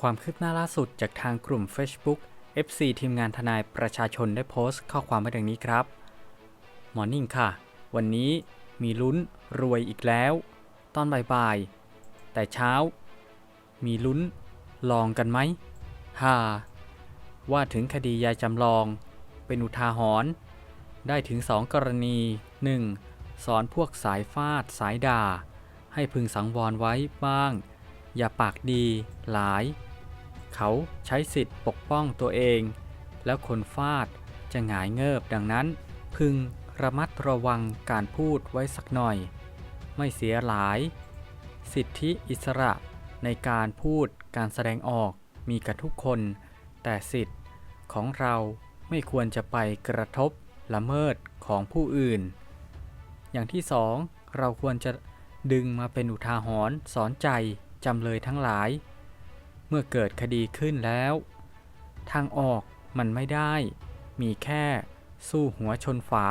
ความคืบหน้าล่าสุดจากทางกลุ่ม Facebook FC ทีมงานทนายประชาชนได้โพสต์ข้อความไว้ดังนี้ครับมอร์นิ่งค่ะ วันนี้มีลุ้นรวยอีกแล้ว ตอนบ่ายๆ แต่เช้า มีลุ้นลองกันไหมฮ่าว่าถึงคดียายจำลอง เป็นอุทาหรณ์ได้ถึงสองกรณี 1. สอนพวกสายฟาดสายด่า ให้พึงสังวรไว้บ้าง อย่าปากดีหลาย เขาใช้สิทธิ์ปกป้องตัวเอง แล้วคนฟาดจะหงายเงิบดังนั้น พึงระมัดระวังการพูดไว้สักหน่อย ไม่เสียหลาย สิทธิอิสระในการพูดการแสดงออกมีกับทุกคน แต่สิทธิ์ของเราไม่ควรจะไปกระทบละเมิดของผู้อื่น อย่างที่สองเราควรจะดึงมาเป็นอุทาหรณ์สอนใจจำเลยทั้งหลาย เมื่อเกิดคดีขึ้นแล้ว ทางออกมันไม่ได้ มีแค่สู้หัวชนฝา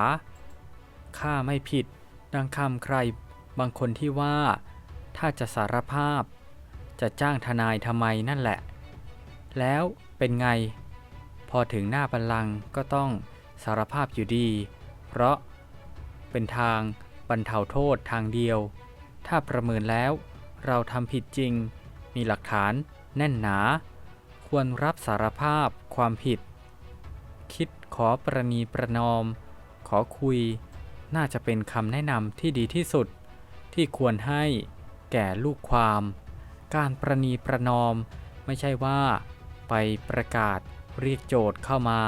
ข้าไม่ผิดดังคำใครบางคนที่ว่า ถ้าจะสารภาพ จะจ้างทนายทำไมนั่นแหละ แล้วเป็นไง พอถึงหน้าบัลลังก์ก็ต้องสารภาพอยู่ดี เพราะเป็นทางบรรเทาโทษทางเดียว ถ้าประเมินแล้วเราทำผิดจริง มีหลักฐาน แน่นหนา ควรรับสารภาพความผิด คิดขอประนีประนอม ขอคุย น่าจะเป็นคำแนะนำที่ดีที่สุด ที่ควรให้แก่ลูกความ การประนีประนอมไม่ใช่ว่า ไปประกาศเรียกโจทย์เข้ามา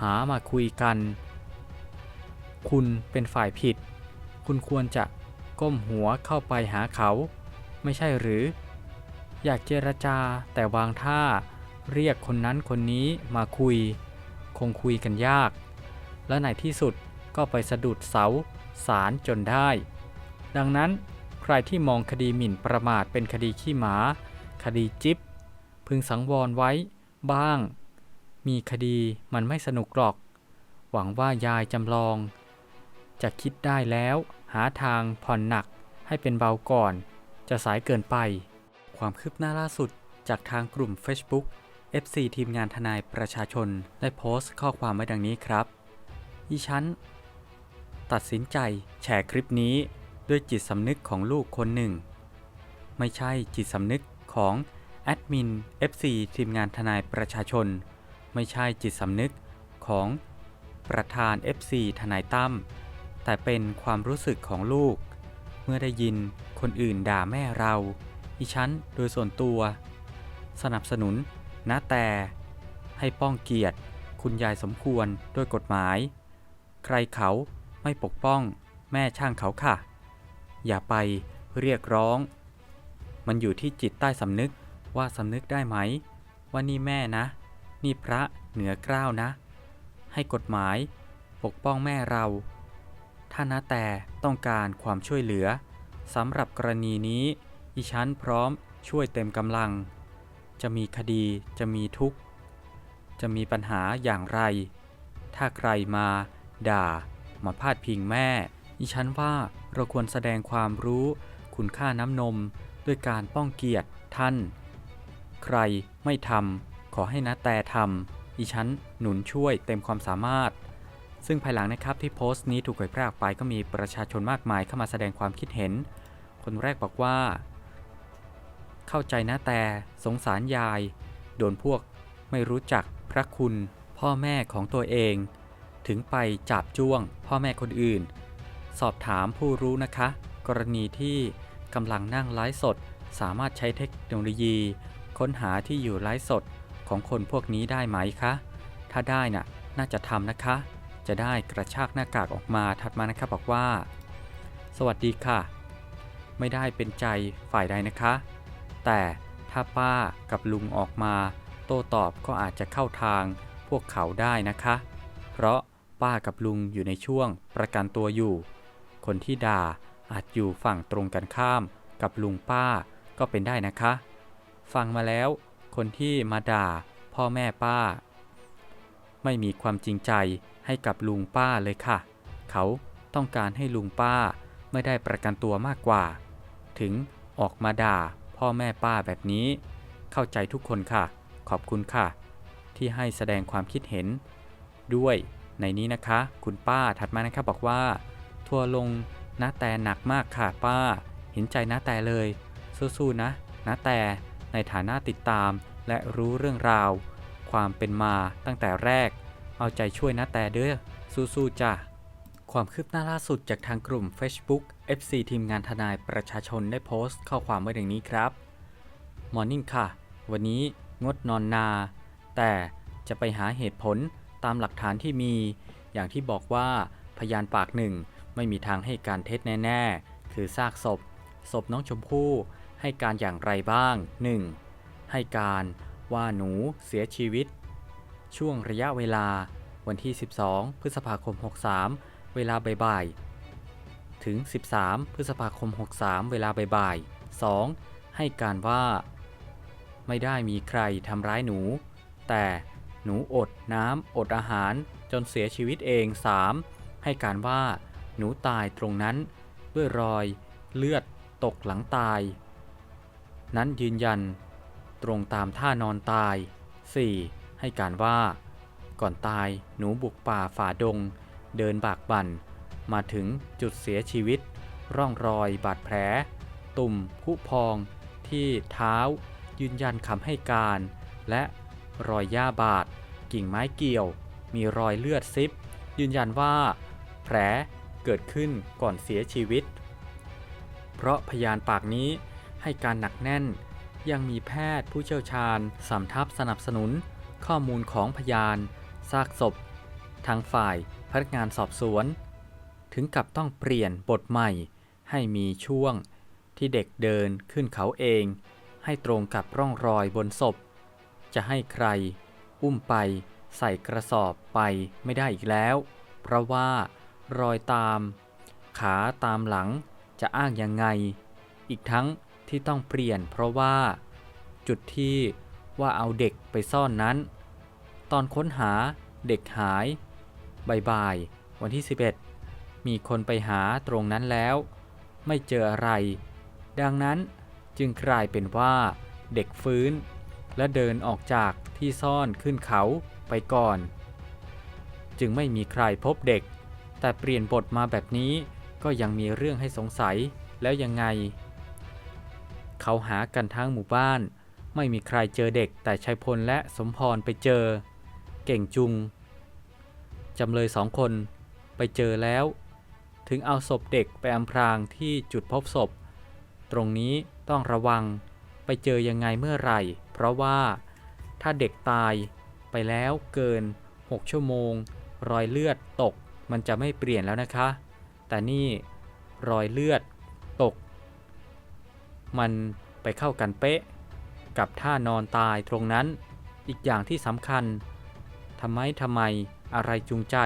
หามาคุยกัน คุณเป็นฝ่ายผิด คุณควรจะก้มหัวเข้าไปหาเขา ไม่ใช่หรือ อยากเจรจาแต่วางท่า เรียกคนนั้นคนนี้มาคุย คงคุยกันยาก และในที่สุดก็ไปสะดุดเสาสารจนได้ ดังนั้นใครที่มองคดีหมิ่นประมาทเป็นคดีขี้หมา คดีจิบพึงสังวรไว้บ้าง มีคดีมันไม่สนุกหรอก หวังว่ายายจำลอง จะคิดได้แล้วหาทางผ่อนหนักให้เป็นเบาก่อน จะสายเกินไป ความคืบหน้าล่าสุดจากทางกลุ่ม Facebook FC ทีมงานทนายประชาชนได้โพสต์ข้อความไว้ดังนี้ครับดิฉันตัดสินใจแชร์คลิปนี้ด้วยจิตสำนึกของลูกคนหนึ่ง ไม่ใช่จิตสำนึกของแอดมิน FC ทีมงานทนายประชาชน ไม่ใช่จิตสำนึกของประธาน FC ทนายตั้มแต่เป็นความรู้สึกของลูก เมื่อได้ยินคนอื่นด่าแม่เรา อีฉันโดยส่วนตัว สนับสนุนนะแต่ให้ป้องเกียรติ คุณยายสมควรด้วยกฎหมาย ใครเขาไม่ปกป้องแม่ช่างเขาค่ะ อย่าไปเรียกร้อง มันอยู่ที่จิตใต้สำนึกว่าสำนึกได้ไหม ว่านี่แม่นะ นี่พระเหนือเกล้าวนะ ให้กฎหมายปกป้องแม่เรา ถ้านะแต่ต้องการความช่วยเหลือสำหรับกรณีนี้ อีฉันพร้อมช่วยเต็มกำลัง จะมีคดีจะมีทุกข์ จะมีปัญหาอย่างไร ถ้าใครมา ด่า มาพาดพิงแม่อีฉันว่าเราควรแสดงความรู้ คุณค่าน้ำนม ด้วยการป้องเกียรติท่าน ใครไม่ทำขอให้นะแต่ทำอีฉันหนุนช่วยเต็มความสามารถซึ่งภายหลังนะครับที่โพสต์นี้ถูกเผยแพร่ออกไปก็มีประชาชนมากมายเข้ามาแสดงความคิดเห็น คนแรกบอกว่า เข้าใจนะแต่สงสารยาย โดนพวกไม่รู้จักพระคุณพ่อแม่ของตัวเอง ถึงไปจับจ้วงพ่อแม่คนอื่น สอบถามผู้รู้นะคะ กรณีที่กำลังนั่งไลฟ์สด สามารถใช้เทคโนโลยี ค้นหาที่อยู่ไลฟ์สดของคนพวกนี้ได้ไหมคะ ถ้าได้น่ะน่าจะทำนะคะ จะได้กระชากหน้ากากออกมาถัดมานะครับบอกว่า สวัสดีค่ะ ไม่ได้เป็นใจฝ่ายใดนะคะ แต่ถ้าป้ากับลุงออกมา โต้ตอบก็อาจจะเข้าทางพวกเขาได้นะคะ เพราะป้ากับลุงอยู่ในช่วงประกันตัวอยู่ คนที่ด่าอาจอยู่ฝั่งตรงกันข้ามกับลุงป้าก็เป็นได้นะคะ ฟังมาแล้วคนที่มาด่าพ่อแม่ป้า ไม่มีความจริงใจให้กับลุงป้าเลยค่ะ เขาต้องการให้ลุงป้าไม่ได้ประกันตัวมากกว่า ถึงออกมาด่า พ่อแม่ป้าแบบนี้ เข้าใจทุกคนค่ะ ขอบคุณค่ะ ที่ให้แสดงความคิดเห็น ด้วยในนี้นะคะ คุณป้าถัดมานะครับบอกว่า ทัวร์ลงน้าแต่หนักมากค่ะป้า เห็นใจน้าแต่เลย สู้ๆนะน้าแต่ในฐานะติดตามและรู้เรื่องราว ความเป็นมาตั้งแต่แรก เอาใจช่วยน้าแต่เด้อสู้ๆจ้ะความคืบหน้าล่าสุดจากทางกลุ่ม Facebook FC ทีมงานทนายประชาชนได้โพสต์ข้อความไว้ดังนี้ครับมอร์นิ่งค่ะ วันนี้งดนอนนา แต่จะไปหาเหตุผลตามหลักฐานที่มี อย่างที่บอกว่าพยานปากหนึ่งไม่มีทางให้การเท็จแน่ ๆ คือซากศพ ศพน้องชมพู่ให้การอย่างไรบ้าง 1. ให้การว่าหนูเสียชีวิต ช่วงระยะเวลาวันที่ 12 พฤษภาคม 63 เวลาบ่ายๆ ถึง 13 พฤษภาคม 63 เวลาบ่ายๆ 2. ให้การว่า ไม่ได้มีใครทำร้ายหนู แต่หนูอดน้ำอดอาหารจนเสียชีวิตเอง 3. ให้การว่า หนูตายตรงนั้น ด้วยรอยเลือดตกหลังตาย นั้นยืนยัน ตรงตามท่านอนตาย 4. ให้การว่า ก่อนตายหนูบุกป่าฝ่าดง เดินบากบั่น มาถึงจุดเสียชีวิต ร่องรอยบาดแผล ตุ่มผุพองที่เท้า ยืนยันคำให้การ และรอยหญ้าบาด กิ่งไม้เกี่ยว มีรอยเลือดซิบ ยืนยันว่า แผลเกิดขึ้นก่อนเสียชีวิต เพราะพยานปากนี้ให้การหนักแน่น ยังมีแพทย์ผู้เชี่ยวชาญสำทับสนับสนุน ข้อมูลของพยาน ซากศพ ทางฝ่ายพนักงานสอบสวน ถึงกับต้องเปลี่ยนบทใหม่ ให้มีช่วงที่เด็กเดินขึ้นเขาเอง ให้ตรงกับร่องรอยบนศพ จะให้ใคร อุ้มไปใส่กระสอบไปไม่ได้อีกแล้ว เพราะว่ารอยตาม ขาตามหลังจะอ้างยังไง อีกทั้งที่ต้องเปลี่ยนเพราะว่า จุดที่ว่าเอาเด็กไปซ่อนนั้น ตอนค้นหาเด็กหายบ่ายๆวันที่ 11 มีคนไปหาตรงนั้นแล้ว ไม่เจออะไร ดังนั้นจึงกลายเป็นว่าเด็กฟื้น และเดินออกจากที่ซ่อนขึ้นเขาไปก่อน จึงไม่มีใครพบเด็ก แต่เปลี่ยนบทมาแบบนี้ก็ยังมีเรื่องให้สงสัยแล้วยังไง เขาหากันทั้งหมู่บ้าน ไม่มีใครเจอเด็กแต่ชัยพลและสมพรไปเจอ เก่งจุงจำเลยสองคนไปเจอแล้ว ถึงเอาศพเด็กไปอำพรางที่จุดพบศพ ตรงนี้ต้องระวังไปเจอยังไงเมื่อไหร่ เพราะว่าถ้าเด็กตายไปแล้วเกิน 6 ชั่วโมง รอยเลือดตกมันจะไม่เปลี่ยนแล้วนะคะ แต่นี่รอยเลือดตก มันไปเข้ากันเป๊ะ กับท่านอนตายตรงนั้น อีกอย่างที่สำคัญทำไมทำไมอะไรจูงใจ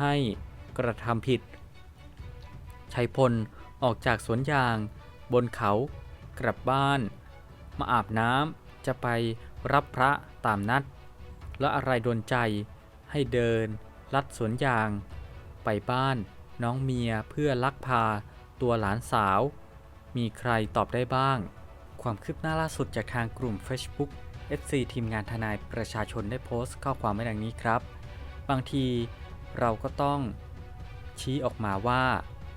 ให้กระทำผิด ชัยพลออกจากสวนยาง บนเขา กลับบ้าน มาอาบน้ำจะไปรับพระตามนัด แล้วอะไรโดนใจให้เดิน ลัดสวนยาง ไปบ้านน้องเมียเพื่อลักพาตัวหลานสาว มีใครตอบได้บ้าง ความคืบหน้าล่าสุดจากทางกลุ่ม Facebook FC ทีมงานทนายประชาชนได้โพสต์ข้อความไว้ดังนี้ครับ บางทีเราก็ต้องชี้ออกมาว่า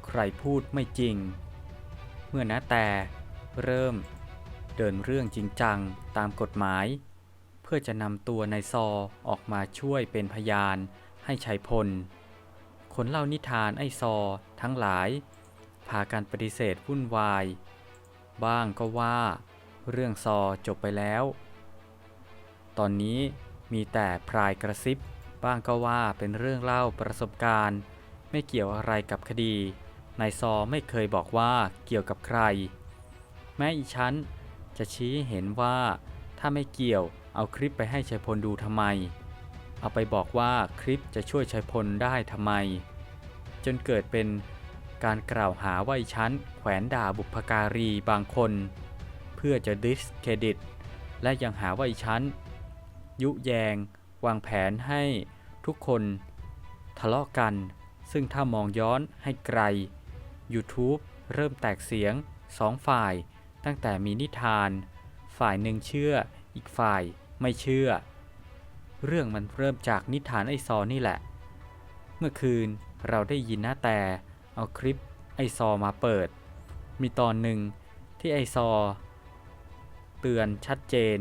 ใครพูดไม่จริง เมื่อนะแต่เริ่ม เดินเรื่องจริงจังตามกฎหมาย เพื่อจะนำตัวนายซอออกมาช่วยเป็นพยานให้ชัยพล คนเล่านิทานไอ้ซอทั้งหลาย พากันปฏิเสธวุ่นวาย บ้างก็ว่า เรื่องซอจบไปแล้ว ตอนนี้มีแต่พรายกระซิบ บ้างก็ว่าเป็นเรื่องเล่าประสบการณ์ ไม่เกี่ยวอะไรกับคดี นายซอไม่เคยบอกว่าเกี่ยวกับใคร แม้อีชั้นจะชี้เห็นว่าถ้าไม่เกี่ยวเอาคลิปไปให้ชัยพลดูทำไม เอาไปบอกว่าคลิปจะช่วยชัยพลได้ทำไม จนเกิดเป็นการกล่าวหาว่าอีชั้นแขวนด่าบุพการีบางคน เพื่อจะดิสเครดิต และยังหาว่าอีชั้น ยุแยง วางแผนให้ทุกคน ทะเลาะกัน ซึ่งถ้ามองย้อนให้ไกล YouTube เริ่มแตกเสียงสองฝ่าย ตั้งแต่มีนิทาน ฝ่ายหนึ่งเชื่อ อีกฝ่ายไม่เชื่อ เรื่องมันเริ่มจากนิทานไอซอนี่แหละ เมื่อคืนเราได้ยินนะแต่เอาคลิปไอซอมาเปิด มีตอนหนึ่งที่ไอซอ เตือนชัดเจน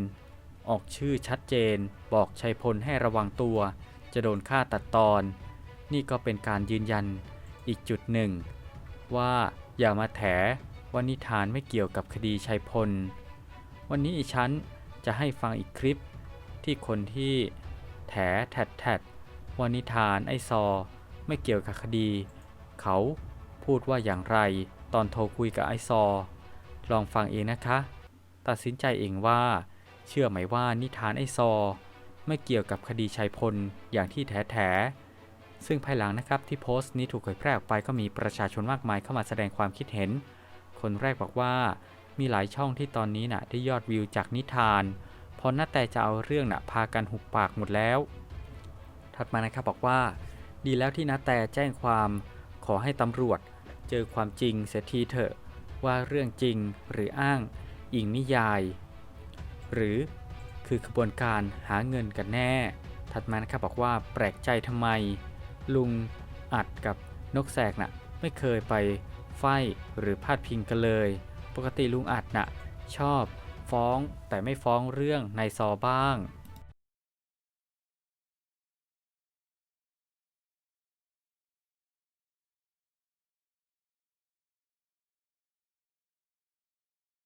ออกชื่อชัดเจน บอกชัยพลให้ระวังตัว จะโดนฆ่าตัดตอน นี่ก็เป็นการยืนยันอีกจุดหนึ่ง ว่าอย่ามาแถว่านิทานไม่เกี่ยวกับคดีชัยพล วันนี้อีฉันจะให้ฟังอีกคลิปที่คนที่แถแทดแทดว่านิทานไอซอ ไม่เกี่ยวกับคดี เขาพูดว่าอย่างไรตอนโทรคุยกับไอซอ ลองฟังเองนะคะ ตัดสินใจเองว่า เชื่อไหมว่านิทานไอซอ ไม่เกี่ยวกับคดีชัยพลอย่างที่แท้แท ซึ่งภายหลังนะครับที่โพสต์นี้ถูกเผยแพร่ออกไปก็มีประชาชนมากมายเข้ามาแสดงความคิดเห็น คนแรกบอกว่ามีหลายช่องที่ตอนนี้น่ะได้ยอดวิวจากนิทานเพราะน่าแต่จะเอาเรื่องน่ะพากันหุบปากหมดแล้ว ถัดมานะครับบอกว่า ดีแล้วที่นาแต่แจ้งความขอให้ตำรวจ เจอความจริงเสียทีเถอะ ว่าเรื่องจริงหรืออ้างอิงนิยาย หรือคือขบวนการหาเงินกันแน่ ถัดมานะครับบอกว่าแปลกใจทำไม ลุงอัดกับนกแสกน่ะไม่เคยไปไฟหรือพาดพิงกันเลย ปกติลุงอัดน่ะชอบฟ้องแต่ไม่ฟ้องเรื่องในซอบ้าง